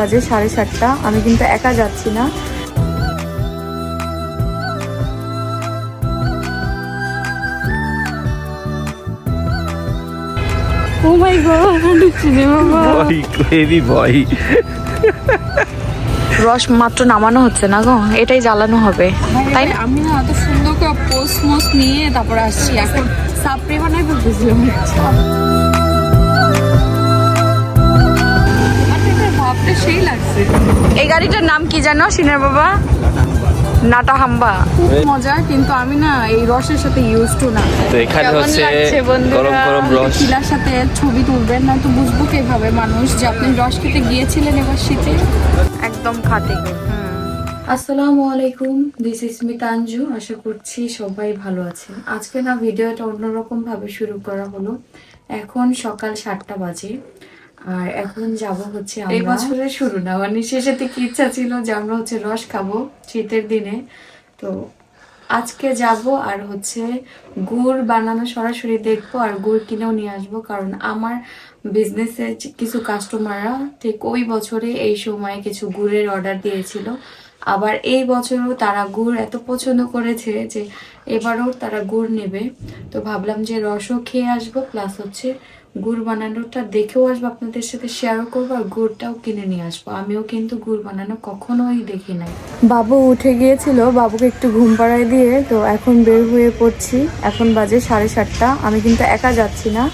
বাজে সাড়ে সাতটা। আমি কিন্তু একা যাচ্ছি না। ও মাই গড বাবা ভয় হেভি ভয় রস মাত্র নামানো হচ্ছে না গো এটাই জ্বালানো হবে তাই না? আমি না এত সুন্দর করে পোস্ট মোস্ট নিয়ে তারপর আসছি এখন সাপ্রি বানাই বলতেছিলাম ভাবতে সেই লাগছে। এই গাড়িটার নাম কি জানো সিনের বাবা? নাটা হাম্বা খুব মজা কিন্তু আমি না এই রসের সাথে ইউজ টু না। তো এখানে হচ্ছে গরম গরম রস। চিলার সাথে ছবি তুলবেন না তো বুঝব কীভাবে মানুষ যে আপনি রস খেতে গিয়েছিলেন এবার শীতে। একদম খাঁটি। আসসালামু আলাইকুম দিস ইজ মিতাঞ্জু আশা করছি সবাই ভালো আছেন। আজকে না ভিডিওটা অন্যরকম ভাবে শুরু করা হলো। এখন সকাল সাতটা বাজে। আর এখন যাব হচ্ছে এই বছরের শুরু না মানে শেষের দিকে ইচ্ছা ছিল যে আমরা হচ্ছে রস খাব শীতের দিনে। তো আজকে যাব আর হচ্ছে গুড় বানানো সরাসরি দেখব আর গুড় কিনেও নিয়ে আসব, কারণ আমার বিজনেসে কিছু কাস্টমাররা ঠিক ওই বছরে এই সময় কিছু গুড়ের অর্ডার দিয়েছিল। আবার এই বছরও তারা গুড় এত পছন্দ করেছে যে এবারও তারা গুড় নেবে। তো ভাবলাম যে রসও খেয়ে আসব প্লাস হচ্ছে গুড় বানানোটা দেখেও আসব আপনাদের সাথে শেয়ারও করব আর গুড়টাও কিনে নিয়ে আসব। আমিও কিন্তু গুড় বানানো কখনোই দেখি নাই। বাবু উঠে গিয়েছিল বাবুকে একটু ঘুম পাড়ায় দিয়ে তো এখন বের হয়ে পড়ছি। এখন বাজে সাড়ে সাতটা আমি কিন্তু একা যাচ্ছি না।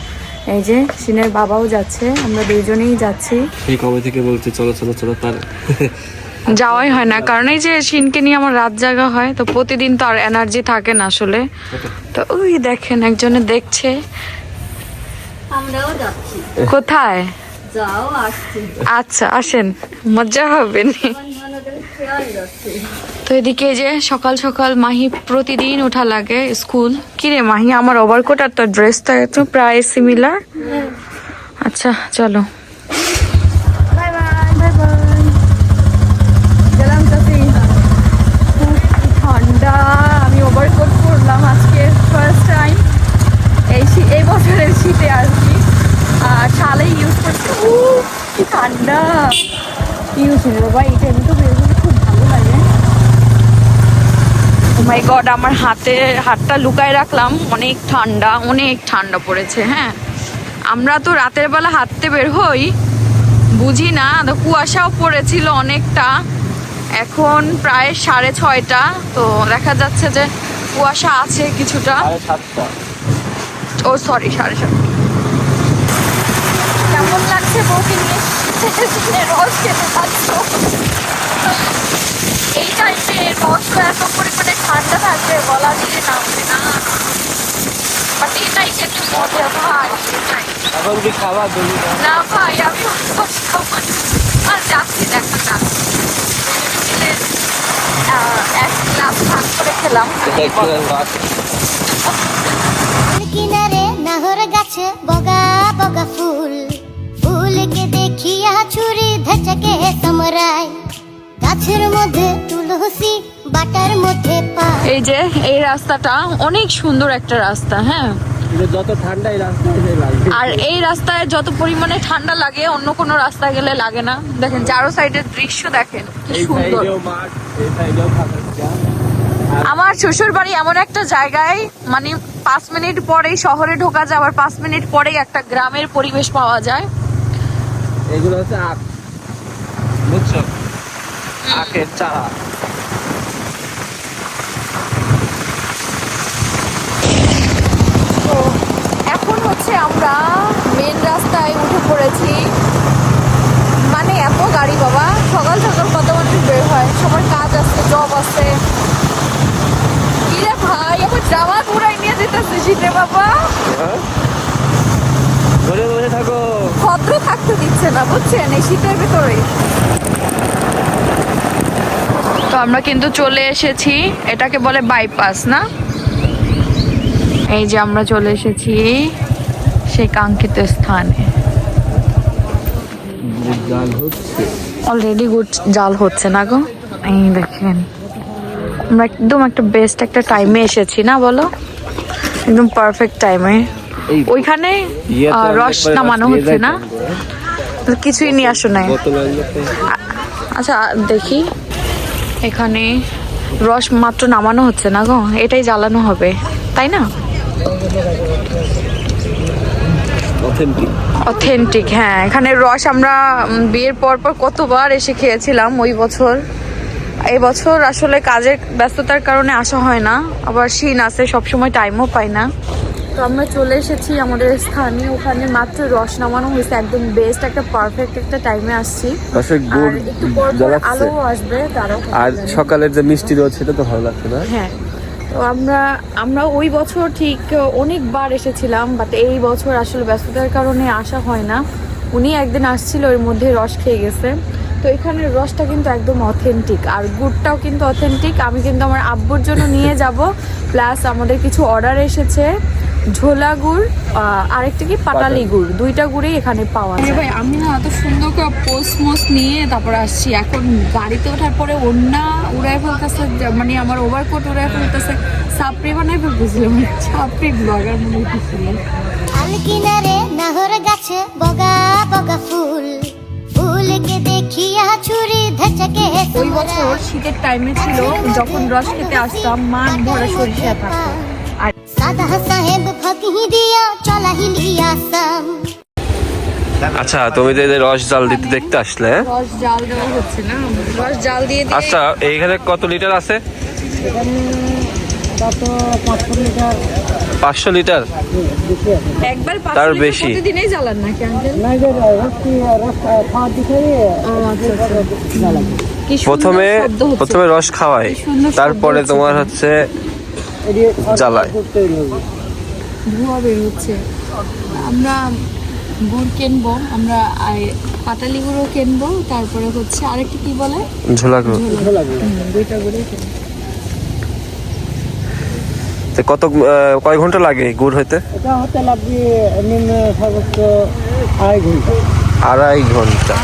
এই যে সিনের বাবাও যাচ্ছে আমরা দুজনেই যাচ্ছি। সেই কবে থেকে বলছে চলো চলো চলো তার যাওয়াই হয় না কারণ এই যে সিনকে নিয়ে আমার রাত জাগা হয় তো প্রতিদিন তো আর এনার্জি থাকে না আসলে। তো ওই দেখেন একজনে দেখছে আমরাও যাচ্ছি। কোথায়? যাও আসছি। আচ্ছা আসেন। মজা হবে নি। তো এদিকে যে সকাল সকাল মাহি প্রতিদিন ওঠা লাগে স্কুল। কিরে মাহি আমার ওভারকোট আর তোর ড্রেসটা তো প্রায় সিমিলার আচ্ছা চলো। বাই বাই বাই বাই গেলাম ঠান্ডা। আমি ওভারকোট পরলাম আজকে ফার্স্ট টাইম এই এই বছরের শীতে আর কি আর শালে ইউজ করছি কি ঠান্ডা। ইউজ ছিল বাবা এই টাইমে তো বেরোলে খুব ভালো লাগে। মাই গড আমার হাতে হাতটা লুকায় রাখলাম। অনেক ঠান্ডা অনেক ঠান্ডা পড়েছে হ্যাঁ। আমরা তো রাতের বেলা হাঁটতে বের হই। বুঝি না তো কুয়াশাও পড়েছিল অনেকটা। এখন প্রায় সাড়ে ছয়টা তো দেখা যাচ্ছে যে কুয়াশা আছে কিছুটা। ও সরি সাড়ে সাতটা। কেমন লাগছে বউকে নিয়ে? শীতের রস খেতে এই টাইমে রস এত পরিমাণে ঠান্ডা থাকবে, গলা দিয়ে নামবে না। মজা না। আর এক করে খেলাম কিনারে নাহর গাছে বগা বগা ফুল। ফুলকে দেখিয়া ছুরি ধচকে সমরায় গাছের মধ্যে তুলসী বাটার মধ্যে পা এই যে এই রাস্তাটা অনেক সুন্দর একটা রাস্তা হ্যাঁ? যত ঠান্ডা এই রাস্তায় আর এই রাস্তায় যত পরিমাণে ঠান্ডা লাগে অন্য কোনো রাস্তায় গেলে লাগে না। দেখেন চারো সাইডের দৃশ্য দেখেন কি সুন্দর। আমার শ্বশুর বাড়ি এমন একটা জায়গায় মানে পাঁচ মিনিট পরেই শহরে ঢোকা যায় আবার পাঁচ মিনিট পরেই একটা গ্রামের পরিবেশ পাওয়া যায়। এগুলো হচ্ছে আখ। বুঝছ? আখের চারা। তো এখন হচ্ছে আমরা মেন রাস্তায় উঠে পড়েছি। মানে এত গাড়ি বাবা সকাল সকাল কত মানুষ বের হয় সবার কাজ আছে জব আছে। ভাই আমার জামা ঘুরাই নিয়ে যেতেছে শীতে বাবা। ধরে বসে থাকো। ভদ্র থাকতে দিচ্ছে না বুঝছেন? এই শীতের ভিতরে। তো আমরা কিন্তু চলে এসেছি এটাকে বলে বাইপাস না? এই যে আমরা চলে এসেছি সেই কাঙ্ক্ষিত স্থানে। অলরেডি গুড জাল হচ্ছে না গো? এই দেখেন। আমরা একদম একটা বেস্ট একটা টাইমে এসেছি না বলো? একদম পারফেক্ট টাইমে ওইখানে রস নামানো হচ্ছে না কিছুই নিয়ে আসো নাই। আচ্ছা দেখি। এখানে রস মাত্র নামানো হচ্ছে না গো এটাই জ্বালানো হবে তাই না? অথেন্টিক অথেন্টিক হ্যাঁ এখানে রস আমরা বিয়ের পর পর কতবার এসে খেয়েছিলাম ওই বছর। এই বছর আসলে কাজের ব্যস্ততার কারণে আসা হয় না আবার শিন আছে সবসময় টাইমও পাই না। তো আমরা চলে এসেছি আমাদের স্থানে ওখানে মাত্র রস নামানো হয়েছে একদম বেস্ট একটা পারফেক্ট একটা টাইমে আসছি। আর একটু পর আলো আসবে তারও আর সকালের যে মিষ্টি রোদ সেটা তো ভালো লাগছে না? হ্যাঁ। তো আমরা আমরা ওই বছর ঠিক অনেকবার এসেছিলাম বাট এই বছর আসলে ব্যস্ততার কারণে আসা হয় না। উনি একদিন আসছিল ওর মধ্যে রস খেয়ে গেছে। তো এখানের রসটা কিন্তু একদম অথেন্টিক আর গুড়টাও কিন্তু অথেন্টিক আমি কিন্তু আমার আব্বুর জন্য নিয়ে যাব প্লাস আমাদের কিছু অর্ডার এসেছে। ঝোলা গুড় আরেকটা কি পাটালি। গুড় দুইটা গুড়ই এখানে পাওয়া যায়। ভাই আমি না এত সুন্দর করে পোস্ট মোস্ট নিয়ে তারপর আসছি। এখন গাড়িতে ওঠার পরে ওন্না উড়াই ফেলতেছে মানে আমার ওভারকোট উড়াই ফেলতেছে। সাপড়ি বানাই ফেলতেছিলাম সাপড়ি ব্লগার মনে হচ্ছিল খাল কিনারে নাহর গাছে বগা বগা ফুল। ফুলকে দেখিয়া ছুরি ধচকে ওই বছর শীতের টাইমে ছিল যখন রস খেতে আসতাম মাঠ ভরা সরিষা থাকতো। আর সাদা সাহেব ফকি দিয়া চলা হিলিয়া আচ্ছা তুমি যে এই রস জাল দিতে দেখতে আসলে হ্যাঁ? রস জাল দেওয়া হচ্ছে না। রস জাল দিয়ে দিয়ে আচ্ছা এইখানে কত লিটার আছে? পাঁচশো লিটার। একবার তার বেশি। প্রতিদিনই জ্বালান নাকি আঙ্কেল? প্রথমে প্রথমে রস খাওয়াই তারপরে তোমার হচ্ছে জ্বালায়। ধোঁয়া বের হচ্ছে আমরা গুড় কিনবো আমরা পাটালি গুঁড়ো কিনবো তারপরে হচ্ছে আরেকটা কি বলে? ঝোলা গুঁড়ো। দুইটা তো কত কয় ঘণ্টা লাগে গুড় হইতে? এটা হতে লাগবে নিম্ন সর্বোচ্চ আড়াই ঘণ্টা। আড়াই ঘণ্টা।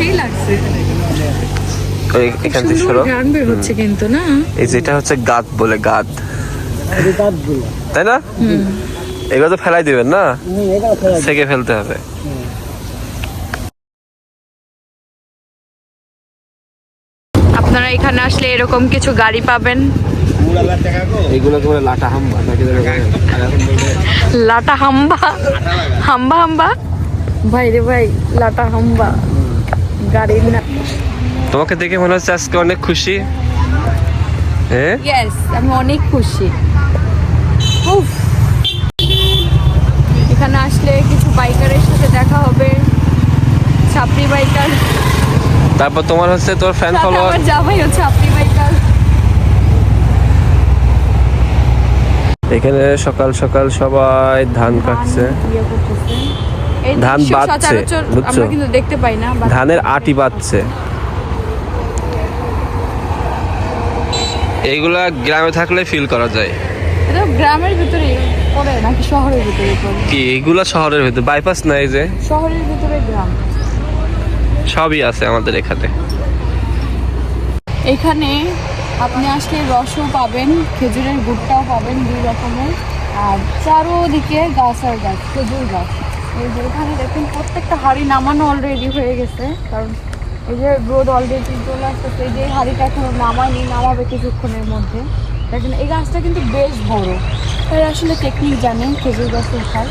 সেই লাগছে। এখান থেকে সরো। গান বের হচ্ছে কিন্তু না? এই যেটা হচ্ছে গাদ বলে গাদ তাই না? এগুলো তো ফেলাই দিবেন না? সেকে ফেলতে হবে। আপনারা এখানে আসলে এরকম কিছু গাড়ি পাবেন? বলে হাম্বা? নাকি লাটা হাম্বা? হাম্বা হাম্বা? ভাই রে ভাই লাটা হাম্বা। গাড়ির তোমাকে দেখে মনে হচ্ছে আজকে অনেক খুশি। হ্যাঁ ইয়েস আমি অনেক খুশি। উফ। এখানে আসলে কিছু বাইকারের সাথে দেখা হবে। ছাপড়ি বাইকার তারপর তোমার হচ্ছে তোর ফ্যান ফলোয়ার আমার জামাই হচ্ছে ছাপড়ি বাইকার এখানে সকাল সকাল সবাই ধান কাটছে। ইয়ে ধান সচরাচর বুঝছ? কিন্তু দেখতে পাই না ধানের আটি পাচ্ছে এইগুলা গ্রামে থাকলে ফিল করা যায়। এটা গ্রামের ভিতরে পড়ে নাকি শহরের ভিতরে পড়ে? কি এইগুলা শহরের ভিতরে বাইপাস নাই যে? শহরের ভিতরে গ্রাম। সবই আছে আমাদের এখানে। এখানে আপনি আসলে রসও পাবেন খেজুরের গুড়টাও পাবেন দুই রকমের। আর চারোদিকে গাছ আর গাছ খেজুর গাছ। এই যে এখানে দেখুন প্রত্যেকটা হাড়ি নামানো অলরেডি হয়ে গেছে কারণ এই যে রোদ অলরেডি চলে আসতেছে এই যে হাড়িটা এখনও নামায়নি নামাবে কিছুক্ষণের মধ্যে। দেখেন এই গাছটা কিন্তু বেশ বড়। তাই আসলে টেকনিক জানেন খেজুর গাছের খায়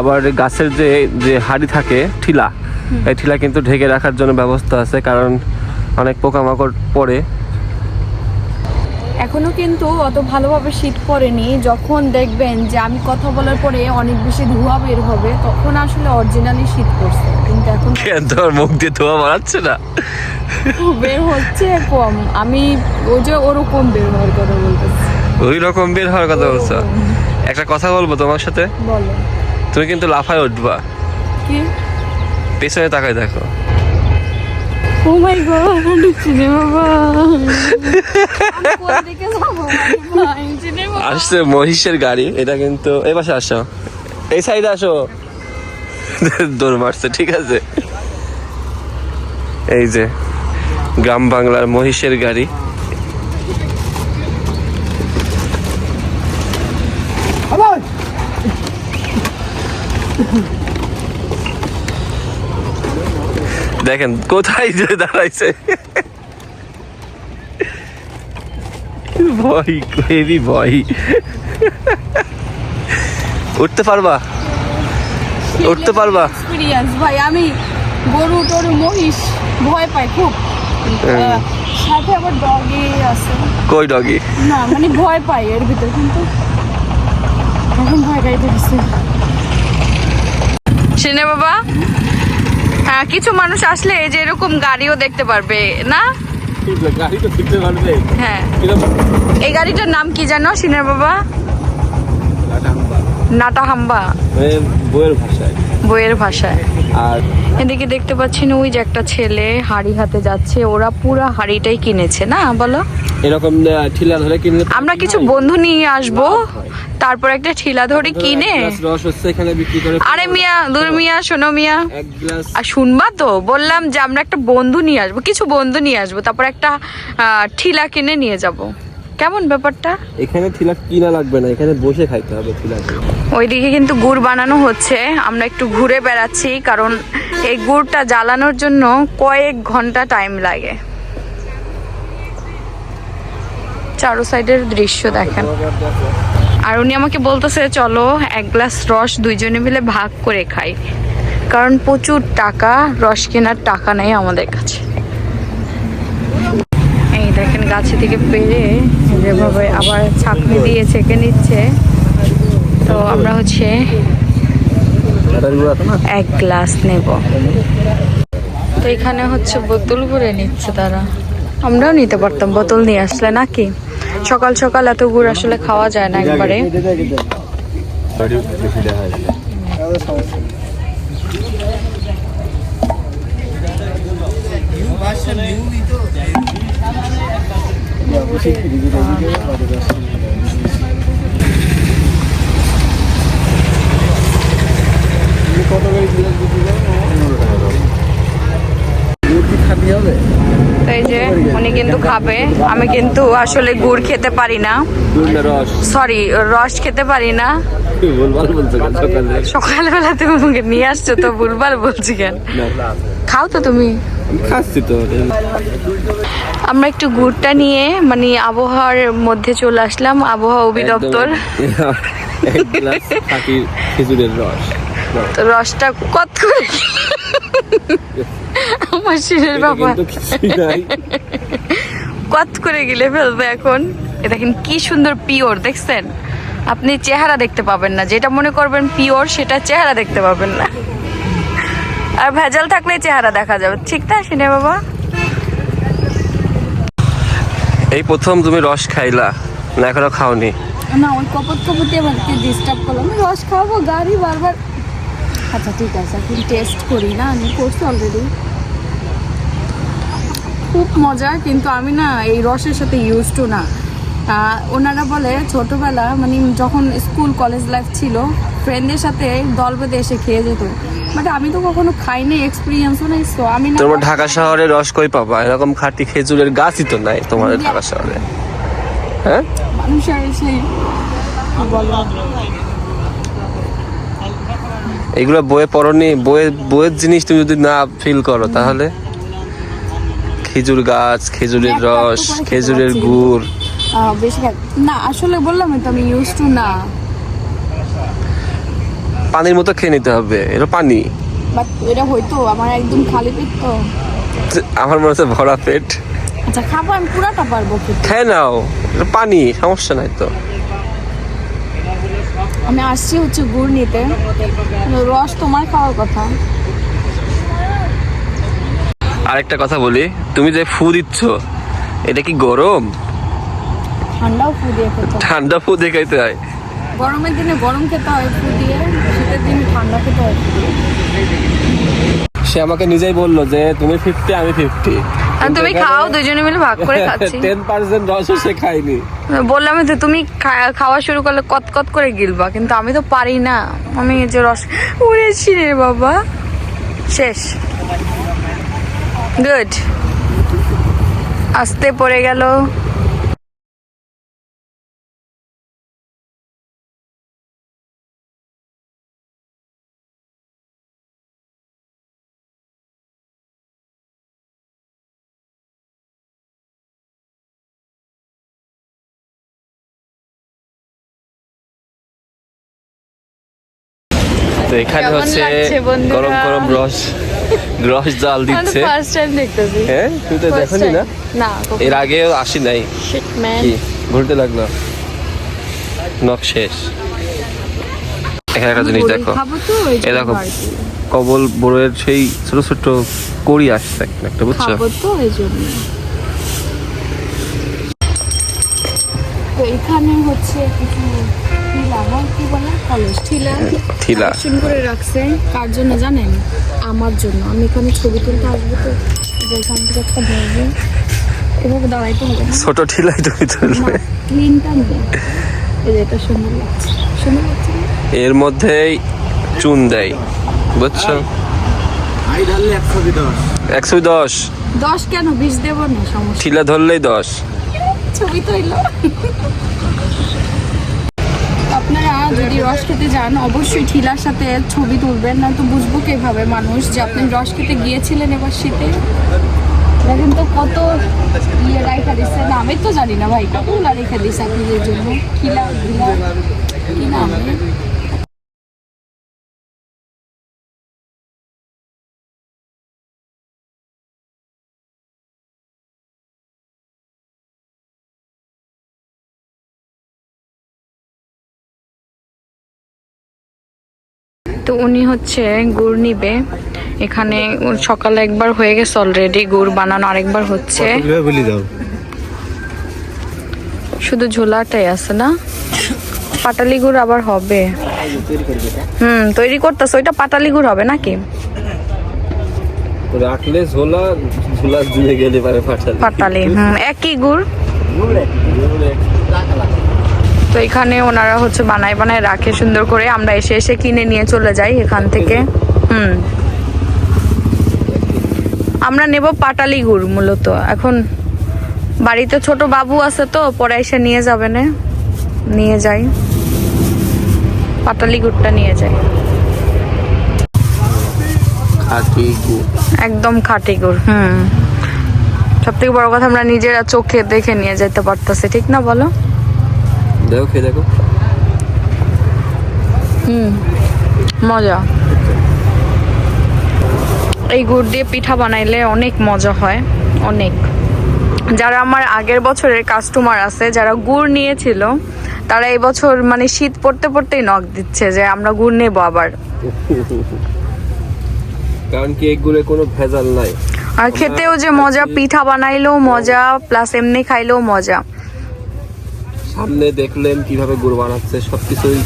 আবার গাছের যে যে হাড়ি থাকে ঠিলা এই ঠিলা কিন্তু ঢেকে রাখার জন্য ব্যবস্থা আছে কারণ অনেক পোকামাকড় পড়ে। এখনও কিন্তু অত ভালোভাবে শীত পড়েনি। যখন দেখবেন যে আমি কথা বলার পরে অনেক বেশি ধোঁয়া বের হবে তখন আসলে অরিজিনালি শীত পড়ছে। কিন্তু এখন তোর মুখ দিয়ে ধোয়া মারাচ্ছে না? বের হচ্ছে কম। আমি ওই যে ওরকম বের হওয়ার কথা বলতেছি। ওই রকম বের হওয়ার কথা বলছো? একটা কথা বলব তোমার সাথে? বলো। তুমি কিন্তু লাফায় উঠবা। কি? পেছনে তাকায় দেখো। ও মাই গড বাবা। আসছে মহিষের গাড়ি, এটা কিন্তু এই পাশে আসো। এই সাইডে আসো। দৌড় মারছে, ঠিক আছে। এই যে, গ্রাম বাংলার মহিষের গাড়ি। দেখেন কোথায় যে দাঁড়াইছে? ভয় হেভি ভয়। উঠতে পারবা? উঠতে পারবা? ভাই আমি গরু টরু মহিষ ভয় পাই খুব। সাথে আবার ডগি আছে। কই ডগি না মানে ভয় পাই এর ভিতর কিন্তু এখন ভয় গাইতে সিনে বাবা? কিছু মানুষ আসলে যে এরকম গাড়িও দেখতে পারবে না? হ্যাঁ। এই গাড়িটার নাম কি জানো সিনের বাবা? নাটা হাম্বা বইয়ের ভাষায়। বইয়ের ভাষায়। আর এদিকে দেখতে পাচ্ছি না ওই যে একটা ছেলে হাড়ি হাতে যাচ্ছে ওরা পুরো হাড়িটাই কিনেছে না বলো? এরকম ঠিলা ধরে কিনলে আমরা কিছু বন্ধু নিয়ে আসব। তারপর একটা ঠিলা ধরে কিনে। আরে মিয়া দূর মিয়া শোনো মিয়া। আর শুনবা তো বললাম যে আমরা একটা বন্ধু নিয়ে আসব কিছু বন্ধু নিয়ে আসব তারপর একটা ঠিলা কিনে নিয়ে যাব। কেমন ব্যাপারটা? এখানে ঠিলা কিনা লাগবে না এখানে বসে খাইতে হবে ঠিলাকে। ওইদিকে কিন্তু গুড় বানানো হচ্ছে আমরা একটু ঘুরে বেড়াচ্ছি কারণ এই গুড়টা জ্বালানোর জন্য কয়েক ঘণ্টা টাইম লাগে। চারো সাইডের দৃশ্য দেখেন। আর উনি আমাকে বলতেছে, চলো, এক গ্লাস রস দুইজনে মিলে ভাগ করে খাই। কারণ প্রচুর টাকা, রস কেনার টাকা নেই আমাদের কাছে। এই দেখেন গাছে থেকে পেরে যেভাবে আবার ছাকনি দিয়ে ছেঁকে নিচ্ছে। তো আমরা হচ্ছে এক গ্লাস নেব। তো এখানে হচ্ছে বোতল ভরে নিচ্ছে তারা। আমরাও নিতে পারতাম, বোতল নিয়ে আসলে নাকি? সকাল সকাল এত গুড় আসলে খাওয়া যায় না একবারে। কত খাবি হবে তো এই যে উনি কিন্তু খাবে। আমি কিন্তু আসলে গুড় খেতে পারি না। সরি রস খেতে পারি না। সকালবেলা তুমি আমাকে নিয়ে আসছো তো ভুলভাল বলছি কেন? খাও তো তুমি। খাচ্ছি তো আমরা একটু গুড়টা নিয়ে মানে আবহাওয়ার মধ্যে চলে আসলাম আবহাওয়া তো রসটা কত করে? আমার শিরের বাবা কত করে গিলে ফেলবে এখন? এ দেখেন কি সুন্দর পিওর দেখছেন? আপনি চেহারা দেখতে পাবেন না। যেটা মনে করবেন পিওর সেটা চেহারা দেখতে পাবেন না। আর ভেজাল থাকলে চেহারা দেখা যাবে। ঠিক না সিনে বাবা? এই প্রথম তুমি রস খাইলা না এখনও খাওনি? না ওই কপত কপতে আমাকে ডিস্টার্ব করল আমি রস খাব গাড়ি বারবার আচ্ছা ঠিক আছে এখন টেস্ট করি না? আমি করছি অলরেডি খুব মজা কিন্তু আমি না এই রসের সাথে ইউজ টু না। ওনারা বলে ছোটবেলা মানে যখন স্কুল কলেজ লাইফ ছিল ফ্রেন্ডদের সাথে দল বেঁধে এসে খেয়ে যেত। বাট আমি তো কখনো খাইনি এক্সপিরিয়েন্সও নেই তো আমি না তোমার ঢাকা শহরে রস কই পাবা? এরকম খাঁটি খেজুরের গাছই তো নাই তোমার ঢাকা শহরে। হ্যাঁ? মানুষের সেই বলো? এগুলো বইয়ে পড়নি বইয়ের বইয়ের জিনিস তুমি যদি না ফিল করো তাহলে খেজুর গাছ খেজুরের রস খেজুরের গুড়। না আসলে বললাম তো আমি ইউজ টু না। পানির মতো খেয়ে নিতে হবে এটা পানি। বাট এটা হয়তো আমার একদম খালি পেট তো। আমার মনে হচ্ছে ভরা পেট। আচ্ছা খাব আমি পুরাটা পারব খেয়ে নাও এটা পানি সমস্যা নাই তো। আমি আসছি হচ্ছে গুড় নিতে রস তোমার খাওয়ার কথা। আরেকটা কথা বলি তুমি যে ফু দিচ্ছ এটা কি গরম? ঠান্ডাও ফু দিয়ে খেতে ঠান্ডা ফু দিয়ে খাইতে হয়। গরমের দিনে গরম খেতে হয় ফু দিয়ে শীতের দিনে ঠান্ডা খেতে হয়। সে আমাকে নিজেই বলল যে তুমি ফিফটি আমি ফিফটি তুমি খাও দুজনে মিলে ভাগ করে খাচ্ছি। টেন পার্সেন্ট রসও সে খায়নি। বললাম তো তুমি খাওয়া শুরু করলে কত কত করে গিলবা? কিন্তু আমি তো পারি না। আমি যে রস উড়েছি রে বাবা। শেষ। গুড আস্তে পড়ে গেল। তো এখানে হচ্ছে গরম গরম রস রস জাল দিচ্ছে। ফার্স্ট টাইম দেখতেছি। হ্যাঁ? তুই তো দেখনি না? না এর আগেও আসি নাই। কি? ঘুরতে লাগল? নখ শেষ। এখানে একটা জিনিস দেখো। জন্য দেখো কবল বড়ের সেই ছোট ছোট কড়ি আসছে একটা বুঝছ? তো এই জন্য। তো এখানে হচ্ছে কিছু ঠিলা ঠিলা। কালেকশন করে রাখছে। কার জন্য জানেন? আমার জন্য। আমি এখানে ছবি তুলতে আসব তো। থেকে একটা ধরবো এভাবে দাঁড়াইতে হবে না ছোট ঠিলাই তুমি তুলবে। ক্লিনটা নেই এটা সুন্দর লাগছে। সুন্দর লাগছে এর মধ্যেই চুন দেয়। বুঝছ? একশো দশ? দশ। কেন? বিশ দেবো না সমস্যা ঠিলা ধরলেই দশ। ছবি তো এলো যদি রস খেতে যান, অবশ্যই ঠিলার সাথে ছবি তুলবেন না তো বুঝব কীভাবে মানুষ যে আপনি রস খেতে গিয়েছিলেন এবার শীতে। দেখেন তো কত ইয়ে রাইখা দিচ্ছে না আমি তো জানি না ভাই কতগুলা দিস দিচ্ছে এর জন্য? খিলা কি নাম? উনি হচ্ছে গুড় নিবে। এখানে সকালে একবার হয়ে গেছে অলরেডি গুড় বানানো আরেকবার হচ্ছে। শুধু ঝোলাটাই আছে না? পাটালি গুড় আবার হবে। হুম তৈরি করতেছে? ওইটা পাটালি গুড় হবে নাকি? রাখলে ঝোলা ঝোলা দিয়ে গেলে পারে ফাটালে পাটালি হুম একই গুড়। তো এখানে ওনারা হচ্ছে বানায় বানায় রাখে সুন্দর করে। আমরা এসে এসে কিনে নিয়ে চলে যাই এখান থেকে। হুম। আমরা নেব পাটালি গুড় মূলত। এখন বাড়িতে ছোট বাবু আছে তো পরে এসে নিয়ে যাবে না? নিয়ে যাই। পাটালি গুড়টা নিয়ে যাই। একদম খাঁটি গুড় হুম। সব থেকে বড় কথা আমরা নিজেরা চোখে দেখে নিয়ে যেতে পারতেছি ঠিক না বলো? দেখো খেয়ে দেখো। হুম মজা। এই গুড় দিয়ে পিঠা বানাইলে অনেক মজা হয় অনেক। যারা আমার আগের বছরের কাস্টমার আছে যারা গুড় নিয়েছিল তারা এই বছর মানে শীত পড়তে পড়তেই নখ দিচ্ছে যে আমরা গুড় নেব আবার। কারণ কি এই গুড়ে কোনো ভেজাল নাই। আর খেতেও যে মজা পিঠা বানাইলেও মজা প্লাস এমনি খাইলেও মজা। সামনে দেখলেন কীভাবে গুড় বানাচ্ছে সবকিছুই।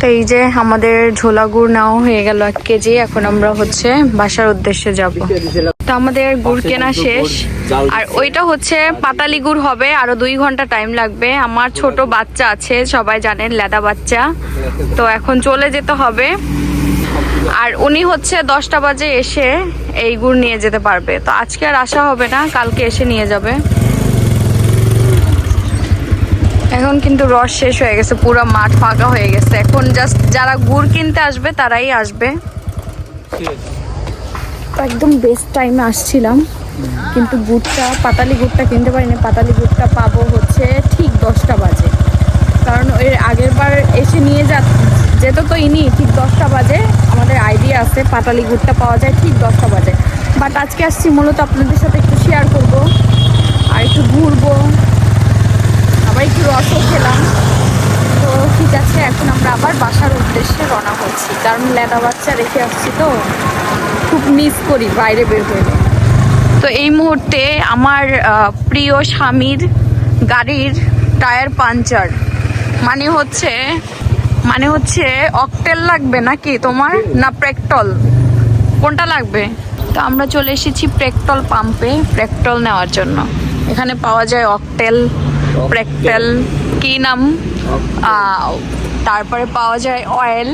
তো এই যে আমাদের ঝোলা গুড় নেওয়া হয়ে গেল এক কেজি এখন আমরা হচ্ছে বাসার উদ্দেশ্যে যাব। তো আমাদের গুড় কেনা শেষ। আর ওইটা হচ্ছে পাতালি গুড় হবে আরও দুই ঘণ্টা টাইম লাগবে। আমার ছোট বাচ্চা আছে সবাই জানেন লেদা বাচ্চা। তো এখন চলে যেতে হবে। আর উনি হচ্ছে দশটা বাজে এসে এই গুড় নিয়ে যেতে পারবে। তো আজকে আর আসা হবে না কালকে এসে নিয়ে যাবে। এখন কিন্তু রস শেষ হয়ে গেছে, পুরো মাঠ ফাঁকা হয়ে গেছে। এখন জাস্ট যারা গুড় কিনতে আসবে, তারাই আসবে। একদম বেস্ট টাইমে আসছিলাম। কিন্তু গুড়টা, পাতালি গুড়টা কিনতে পারিনি। পাতালি গুড়টা পাবো হচ্ছে ঠিক দশটা বাজে। কারণ এর আগের বার এসে নিয়ে যা যেত তো ইনি, ঠিক দশটা বাজে। আমাদের আইডিয়া আছে, পাতালি গুড়টা পাওয়া যায় ঠিক দশটা বাজে। বাট আজকে আসছি মূলত আপনাদের সাথে একটু শেয়ার করব, আর একটু ঘুরবো। আবার একটু রসও খেলাম। তো ঠিক আছে, এখন আমরা আবার বাসার উদ্দেশ্যে রওনা হচ্ছি। কারণ লেদা বাচ্চা রেখে আসছি তো, খুব মিস করি বাইরে বের হইলে তো এই মুহূর্তে আমার প্রিয় স্বামীর গাড়ির টায়ার পাঞ্চার মানে হচ্ছে মানে হচ্ছে অকটেল লাগবে নাকি তোমার, না প্রেকটল? কোনটা লাগবে? তো আমরা চলে এসেছি প্রেকটল পাম্পে, প্রেকটল নেওয়ার জন্য। এখানে পাওয়া যায় অকটেল। প্রেকটেল কি নাম? তারপরে পাওয়া যায় অয়েল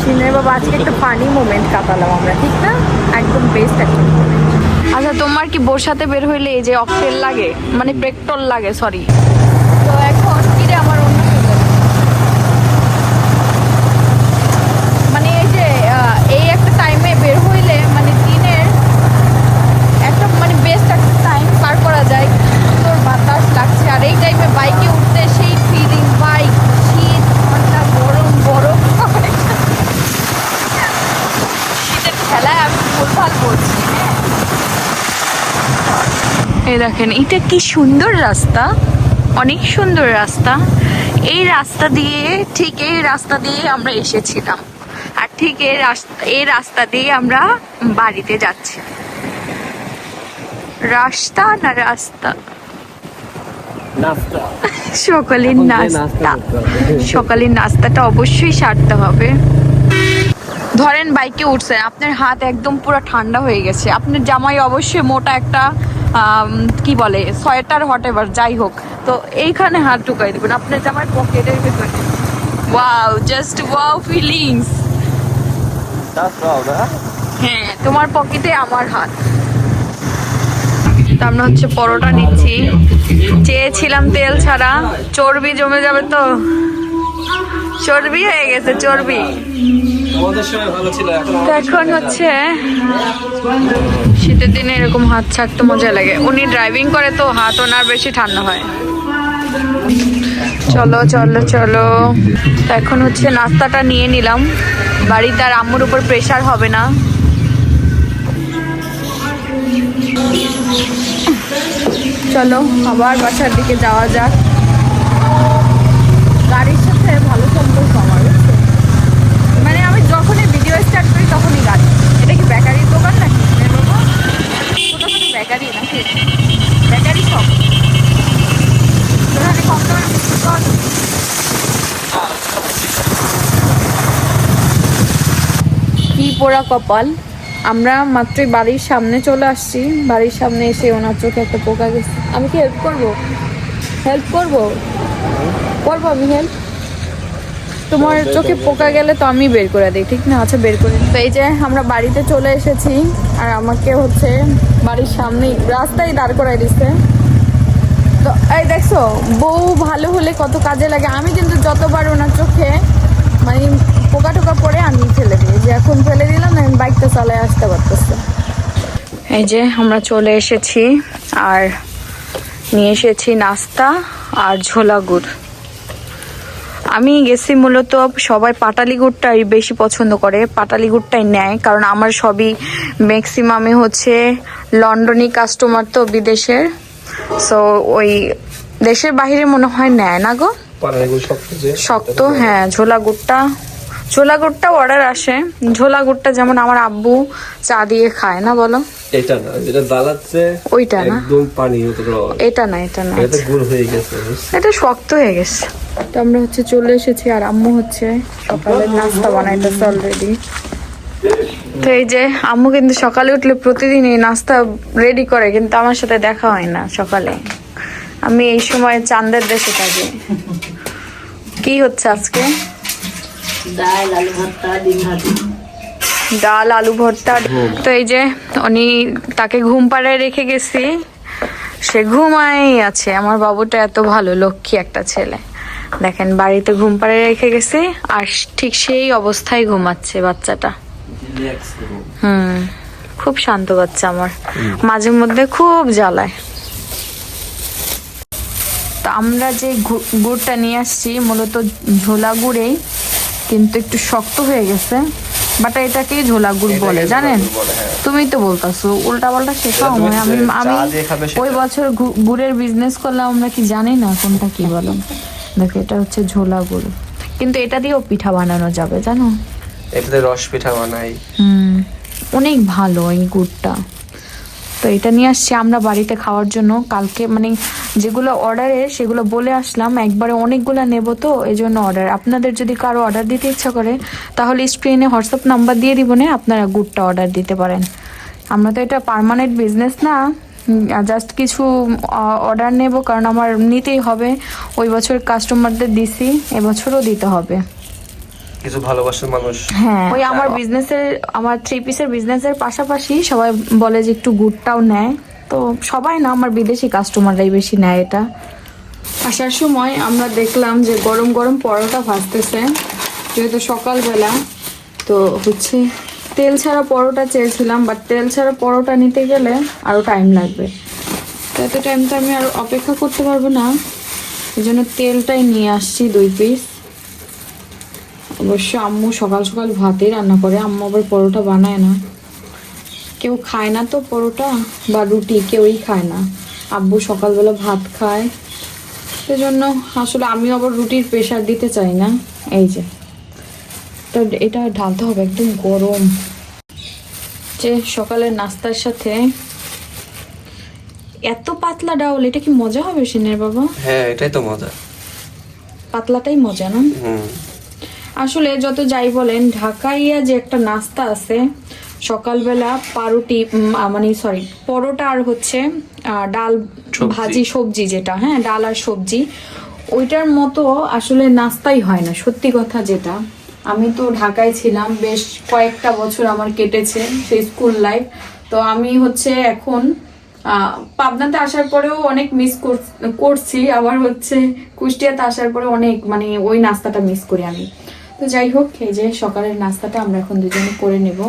সিনের বাবা আজকে একটা ফানি মোমেন্ট কাটালাম আমরা ঠিক না? একদম বেস্ট একটা আচ্ছা তোমার কি বসাতে বের হইলে এই যে অকটেল লাগে? মানে প্রেকটল লাগে সরি তো এখন কি রে আমার অন্য সুন্দর। মানে এই যে আহ, এই একটা টাইমে বের হইলে মানে দিনের একটা মানে বেস্ট একটা টাইম পার করা যায় সুন্দর বাতাস লাগছে আর এই টাইমে বাইকে উঠতে সেই ফিলিং বাইক শীত ঠান্ডা গরম গরম শীতের খেলায় আমি ভুলভাল বলছি হ্যাঁ এই দেখেন এটা কি সুন্দর রাস্তা। অনেক সুন্দর রাস্তা। এই রাস্তা দিয়ে ঠিক এই রাস্তা দিয়ে আমরা এসেছিলাম। আর ঠিক এই রাস্তা এই রাস্তা দিয়ে আমরা বাড়িতে যাচ্ছি। রাস্তা না রাস্তা? সকালের নাস্তা। সকালের নাস্তাটা অবশ্যই সারতে হবে। ধরেন বাইকে উঠছেন আপনার হাত একদম পুরো ঠান্ডা হয়ে গেছে। আপনার জামাই অবশ্যই মোটা একটা কি বলে সোয়েটার হট এভার যাই হোক। তো এইখানে হাত ঢুকাই দেবেন। আপনার জামাই পকেটের ভেতরে। ওয়াও জাস্ট ওয়াও ফিলিংস হ্যাঁ তোমার পকেটে আমার হাত। আমরা হচ্ছে পরোটা নিচ্ছি। চেয়েছিলাম তেল ছাড়া। চর্বি জমে যাবে তো? চর্বি হয়ে গেছে চর্বি। এখন এখন হচ্ছে শীতের দিনে এরকম হাত ছাড়তে মজা লাগে। উনি ড্রাইভিং করে তো হাত ওনার বেশি ঠান্ডা হয়। চলো চলো চলো। তো এখন হচ্ছে নাস্তাটা নিয়ে নিলাম। বাড়িতে আর আম্মুর উপর প্রেশার হবে না। চলো আবার বাসার দিকে যাওয়া যাক গাড়ির সাথে ভালো সম্পর্ক আমার বুঝছ? মানে আমি যখনই ভিডিও স্টার্ট করি তখনই গাড়ি এটা কি বেকারির দোকান নাকি মেয়ের বাবা ছোটোখাটো বেকারি নাকি বেকারি শপ এখানে কম দামে বিস্কুট পাওয়া যায়? কি পোড়া কপাল। আমরা মাত্রই বাড়ির সামনে চলে আসছি। বাড়ির সামনে এসে ওনার চোখে একটা পোকা গেছে। আমি কি হেল্প করব? হেল্প করব? করব আমি হেল্প তোমার চোখে পোকা গেলে তো আমি বের করে দিই ঠিক না? আচ্ছা বের করে দিই। তো এই যে আমরা বাড়িতে চলে এসেছি আর আমাকে হচ্ছে বাড়ির সামনেই রাস্তায় দাঁড় করাই দিচ্ছে তো এই দেখছ বউ ভালো হলে কত কাজে লাগে। আমি কিন্তু যতবার ওনার চোখে মানে পোকা টোকা পরে আমি ফেলে দিই। যে এখন ফেলে দিলাম না বাইকটা চালায় আসতে পারতেছে এই যে আমরা চলে এসেছি আর নিয়ে এসেছি নাস্তা আর ঝোলা গুড়। আমি গেছি মূলত সবাই পাটালি গুড়টাই বেশি পছন্দ করে পাটালি গুড়টাই নেয় কারণ আমার সবই ম্যাক্সিমামে হচ্ছে লন্ডনি কাস্টমার তো বিদেশের। সো ওই দেশের বাইরে মনে হয় নেয় না গো? শক্ত হ্যাঁ ঝোলা গুড়টা। ঝোলা গুড়টা অর্ডার আসে। ঝোলা গুড়টা যেমন আমার আব্বু চা দিয়ে খায় না বলো? এটা না যেটা জ্বালাচ্ছে ওইটা না? একদম পানি এটা না এটা না এটা গুড় হয়ে গেছে এটা শক্ত হয়ে গেছে। তো আমরা হচ্ছে চলে এসেছি আর আম্মু হচ্ছে সকালে নাস্তা বানাইতেছে অলরেডি তো এই যে আম্মু কিন্তু সকালে উঠলে প্রতিদিন এই নাস্তা রেডি করে কিন্তু আমার সাথে দেখা হয় না সকালে। আমি এই সময় চাঁদের দেশে থাকি। কি হচ্ছে আজকে? ডাল, আলু ভর্তা তো এই যে উনি তাকে ঘুম পাড়ায় রেখে গেছি। সে ঘুমাই আছে। আমার বাবুটা এত ভালো, লক্ষ্মী একটা ছেলে। দেখেন, বাড়িতে ঘুম পাড়ায় রেখে গেছি, আর ঠিক সেই অবস্থায় ঘুমাচ্ছে বাচ্চাটা। হুম, খুব শান্ত বাচ্চা আমার। মাঝে মধ্যে খুব জ্বালায়। তো আমরা যে গুড়টা নিয়ে আসছি, মূলত ঝোলা গুড়েই কিন্তু একটু শক্ত হয়ে গেছে বাট এটাকে ঝোলা গুড় বলে জানেন? তুমি তো বলতাছো উল্টা পাল্টা শেখাও মানে আমি আমি। ওই বছর গুড়ের বিজনেস করলাম আমরা কি জানি না কোনটা কি বলো। দেখো এটা হচ্ছে ঝোলা গুড় কিন্তু এটা দিয়েও পিঠা বানানো যাবে জানো? এটাতে রস পিঠা বানাই। হুম অনেক ভালো এই গুড়টা। তো এটা নিয়ে আসছি আমরা বাড়িতে খাওয়ার জন্য। কালকে মানে যেগুলো অর্ডারে সেগুলো বলে আসলাম। একবারে অনেকগুলো নেব তো এই জন্য অর্ডার আপনাদের যদি কারও অর্ডার দিতে ইচ্ছা করে, তাহলে স্ক্রিনে হোয়াটসঅ্যাপ নাম্বার দিয়ে দিব না, আপনারা গুড়টা অর্ডার দিতে পারেন। আমরা তো এটা পার্মানেন্ট বিজনেস না। জাস্ট কিছু অর্ডার নেব, কারণ আমার নিতেই হবে। ওই বছর কাস্টমারদের দিছি, এবছরও দিতে হবে। কিছু ভালোবাসার মানুষ। হ্যাঁ। ওই আমার বিজনেসের আমার থ্রি পিসের বিজনেসের পাশাপাশি সবাই বলে যে একটু গুড়টাও নেয়। তো সবাই না আমার বিদেশি কাস্টমাররাই বেশি নেয় এটা। আসার সময় আমরা দেখলাম যে গরম গরম পরোটা ভাজতেছে। যেহেতু সকালবেলা তো হচ্ছে তেল ছাড়া পরোটা চেয়েছিলাম বাট তেল ছাড়া পরোটা নিতে গেলে আরও টাইম লাগবে। তো এত টাইম তো আমি আর অপেক্ষা করতে পারব না। এই জন্য তেলটাই নিয়ে আসছি দুই পিস অবশ্য আম্মু সকাল সকাল ভাতই রান্না করে। আম্মু আবার পরোটা বানায় না। কেউ খায় না তো পরোটা বা রুটি কেউই খায় না। আব্বু সকালবেলা ভাত খায়। সেজন্য আসলে আমি আবার রুটির প্রেশার দিতে চাই না। এই যে। তো এটা ঢালতে হবে একদম গরম। যে সকালের নাস্তার সাথে এত পাতলা ডাউল এটা কি মজা হবে সিনের বাবা? হ্যাঁ এটাই তো মজা। পাতলাটাই মজা না? হুম। আসলে যত যাই বলেন ঢাকাইয়া যে একটা নাস্তা আছে সকালবেলা পাউরুটি মানে সরি পরোটা আর হচ্ছে ডাল ভাজি সবজি যেটা হ্যাঁ ডাল আর সবজি ওইটার মতো আসলে নাস্তাই হয় না সত্যি কথা যেটা। আমি তো ঢাকায় ছিলাম বেশ কয়েকটা বছর আমার কেটেছে সেই স্কুল লাইফ তো আমি হচ্ছে এখন পাবনাতে আসার পরেও অনেক মিস করছি আবার হচ্ছে কুষ্টিয়াতে আসার পরে অনেক মানে ওই নাস্তাটা মিস করি আমি। তো যাই হোক এই যে সকালের নাস্তাটা আমরা এখন দুজনে করে নেব।